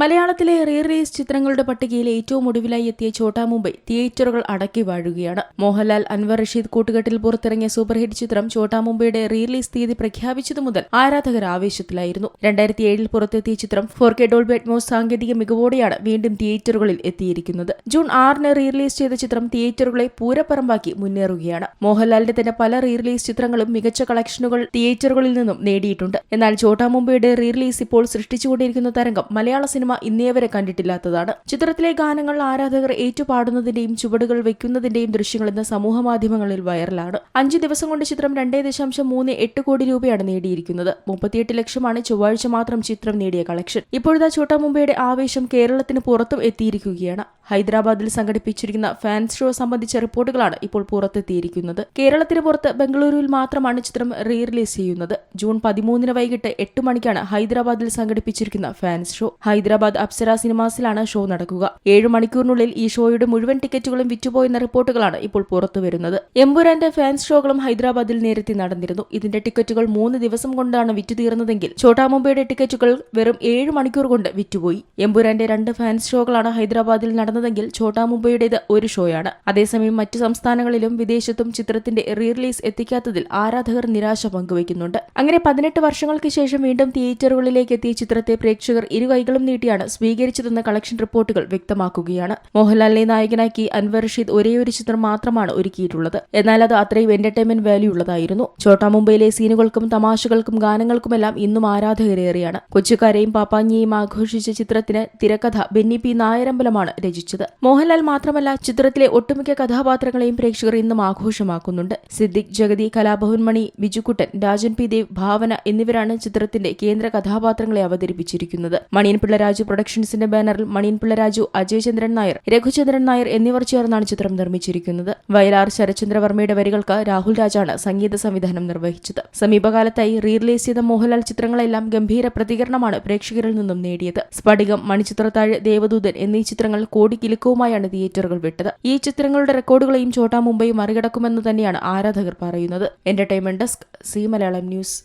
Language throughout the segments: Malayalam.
മലയാളത്തിലെ റീ റിലീസ് ചിത്രങ്ങളുടെ പട്ടികയിൽ ഏറ്റവും ഒടുവിലായി എത്തിയ ഛോട്ടാ മുംബൈ തിയേറ്ററുകൾ അടക്കി വാഴുകയാണ്. മോഹൻലാൽ അൻവർ റഷീദ് കൂട്ടുകെട്ടിൽ പുറത്തിറങ്ങിയ സൂപ്പർഹിറ്റ് ചിത്രം ഛോട്ടാ മുംബൈയുടെ റീ റിലീസ് തീയതി പ്രഖ്യാപിച്ചതു മുതൽ ആരാധകർ ആവേശത്തിലായിരുന്നു. രണ്ടായിരത്തി ഏഴിൽ പുറത്തെത്തിയ ചിത്രം ഫോർ കെ ഡോൾബി അറ്റ്മോസ് സാങ്കേതിക മികവോടെയാണ് വീണ്ടും തിയേറ്ററുകളിൽ എത്തിയിരിക്കുന്നത്. ജൂൺ ആറിന് റീ റിലീസ് ചെയ്ത ചിത്രം തിയേറ്ററുകളെ പൂരപ്പറമ്പാക്കി മുന്നേറുകയാണ്. മോഹൻലാലിന്റെ തന്നെ പല റീ റിലീസ് ചിത്രങ്ങളും മികച്ച കളക്ഷനുകൾ തിയേറ്ററുകളിൽ നിന്നും നേടിയിട്ടുണ്ട്. എന്നാൽ ഛോട്ടാ മുംബൈയുടെ റീ റിലീസ് ഇപ്പോൾ സൃഷ്ടിച്ചുകൊണ്ടിരിക്കുന്ന തരംഗം മലയാള സിനിമ ഇന്നേ വരെ കണ്ടിട്ടില്ലാത്തതാണ്. ചിത്രത്തിലെ ഗാനങ്ങൾ ആരാധകർ ഏറ്റുപാടുന്നതിന്റെയും ചുവടുകൾ വെക്കുന്നതിന്റെയും ദൃശ്യങ്ങൾ ഇന്ന് സമൂഹ മാധ്യമങ്ങളിൽ വൈറലാണ്. അഞ്ച് ദിവസം കൊണ്ട് ചിത്രം രണ്ടേ ദശാംശം മൂന്ന് എട്ട് കോടി രൂപയാണ് നേടിയിരിക്കുന്നത്. മുപ്പത്തിയെട്ട് ലക്ഷമാണ് ചൊവ്വാഴ്ച മാത്രം ചിത്രം നേടിയ കളക്ഷൻ. ഇപ്പോഴത്തെ ചോട്ടാ മുംബൈയുടെ ആവേശം കേരളത്തിന് പുറത്തും എത്തിയിരിക്കുകയാണ്. ഹൈദരാബാദിൽ സംഘടിപ്പിച്ചിരിക്കുന്ന ഫാൻസ് ഷോ സംബന്ധിച്ച റിപ്പോർട്ടുകളാണ് ഇപ്പോൾ പുറത്തെത്തിയിരിക്കുന്നത്. കേരളത്തിന് പുറത്ത് ബംഗളൂരുവിൽ മാത്രമാണ് ചിത്രം റീ റിലീസ് ചെയ്യുന്നത്. ജൂൺ പതിമൂന്നിന് വൈകിട്ട് എട്ട് മണിക്കാണ് ഹൈദരാബാദിൽ സംഘടിപ്പിച്ചിരിക്കുന്ന ഫാൻസ് ഷോ. ഹൈദരാബാദ് അപ്സര സിനിമാസിലാണ് ഷോ നടക്കുക. ഏഴ് മണിക്കൂറിനുള്ളിൽ ഈ ഷോയുടെ മുഴുവൻ ടിക്കറ്റുകളും വിറ്റുപോയെന്ന റിപ്പോർട്ടുകളാണ് ഇപ്പോൾ പുറത്തുവരുന്നത്. എമ്പുരാന്റെ ഫാൻസ് ഷോകളും ഹൈദരാബാദിൽ നേരത്തെ നടന്നിരുന്നു. ഇതിന്റെ ടിക്കറ്റുകൾ മൂന്ന് ദിവസം കൊണ്ടാണ് വിറ്റുതീർന്നതെങ്കിൽ ഛോട്ടാ മുംബൈയുടെ ടിക്കറ്റുകൾ വെറും ഏഴ് മണിക്കൂർ കൊണ്ട് വിറ്റുപോയി. എമ്പുരാന്റെ രണ്ട് ഫാൻസ് ഷോകളാണ് ഹൈദരാബാദിൽ നടന്നതെങ്കിൽ ഛോട്ടാ മുംബൈയുടേത് ഒരു ഷോയാണ്. അതേസമയം മറ്റു സംസ്ഥാനങ്ങളിലും വിദേശത്തും ചിത്രത്തിന്റെ റീറിലീസ് എത്തിക്കാത്തതിൽ ആരാധകർ നിരാശ പങ്കുവയ്ക്കുന്നുണ്ട്. അങ്ങനെ പതിനെട്ട് വർഷങ്ങൾക്ക് ശേഷം വീണ്ടും തിയേറ്ററുകളിലേക്ക് എത്തിയ ചിത്രത്തെ പ്രേക്ഷകർ ഇരുകൈകളും നീട്ടിയാണ് സ്വീകരിച്ചതെന്ന കളക്ഷൻ റിപ്പോർട്ടുകൾ വ്യക്തമാക്കുകയാണ്. മോഹൻലാലിനെ നായകനാക്കി അൻവർ റഷീദ് ഒരേയൊരു ചിത്രം മാത്രമാണ് ഒരുക്കിയിട്ടുള്ളത്. എന്നാൽ അത് അത്രയും എന്റർടൈൻമെന്റ് വാല്യൂ ഉള്ളതായിരുന്നു. ഛോട്ടാ മുംബൈയിലെ സീനുകൾക്കും തമാശകൾക്കും ഗാനങ്ങൾക്കുമെല്ലാം ഇന്നും ആരാധകരേറെയാണ്. കൊച്ചുകാരെയും പാപ്പാഞ്ഞിയെയും ആഘോഷിച്ച ചിത്രത്തിന് തിരക്കഥ ബെന്നി പി നായരമ്പലമാണ് രചിച്ചത്. മോഹൻലാൽ മാത്രമല്ല ചിത്രത്തിലെ ഒട്ടുമിക്ക കഥാപാത്രങ്ങളെയും പ്രേക്ഷകർ ഇന്നും ആഘോഷമാക്കുന്നുണ്ട്. സിദ്ദിഖ് ജഗതി കലാഭവൻ മണി ബിജുക്കുട്ടൻ രാജൻ പി ദേവ് ഭാവന എന്നിവരാണ് ചിത്രത്തിന്റെ കേന്ദ്ര കഥാപാത്രങ്ങളെ അവതരിപ്പിച്ചിരിക്കുന്നത്. മണിയൻ പിള്ളരാജു പ്രൊഡക്ഷൻസിന്റെ ബാനറിൽ മണിയൻപിള്ള രാജു അജയ് ചന്ദ്രൻ നായർ രഘുചന്ദ്രൻ നായർ എന്നിവർ ചേർന്നാണ് ചിത്രം നിർമ്മിച്ചിരിക്കുന്നത്. വയലാർ ശരചന്ദ്രവർമ്മയുടെ വരികൾക്ക് രാഹുൽ രാജാണ് സംഗീത സംവിധാനം നിർവഹിച്ചത്. സമീപകാലത്തായി റീറിലീസ് ചെയ്ത മോഹൻലാൽ ചിത്രങ്ങളെല്ലാം ഗംഭീര പ്രതികരണമാണ് പ്രേക്ഷകരിൽ നിന്നും നേടിയത്. സ്ഫടികം മണിച്ചിത്രത്താഴ് ദേവദൂതൻ എന്നീ ചിത്രങ്ങൾ കോടി കിലുക്കവുമായാണ് തിയേറ്ററുകൾ വിട്ടത്. ഈ ചിത്രങ്ങളുടെ റെക്കോർഡുകളെയും ചോട്ടാ മുംബൈ മറികടക്കുമെന്ന് തന്നെയാണ് ആരാധകർ പറയുന്നത്. Entertainment desk Zee Malayalam news.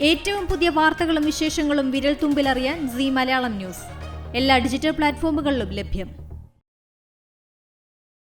ഏറ്റവും പുതിയ വാർത്തകളും വിശേഷങ്ങളും വിരൽ തുമ്പിലറിയാൻ സി മലയാളം ന്യൂസ്. എല്ലാ ഡിജിറ്റൽ പ്ലാറ്റ്ഫോമുകളിലും ലഭ്യം.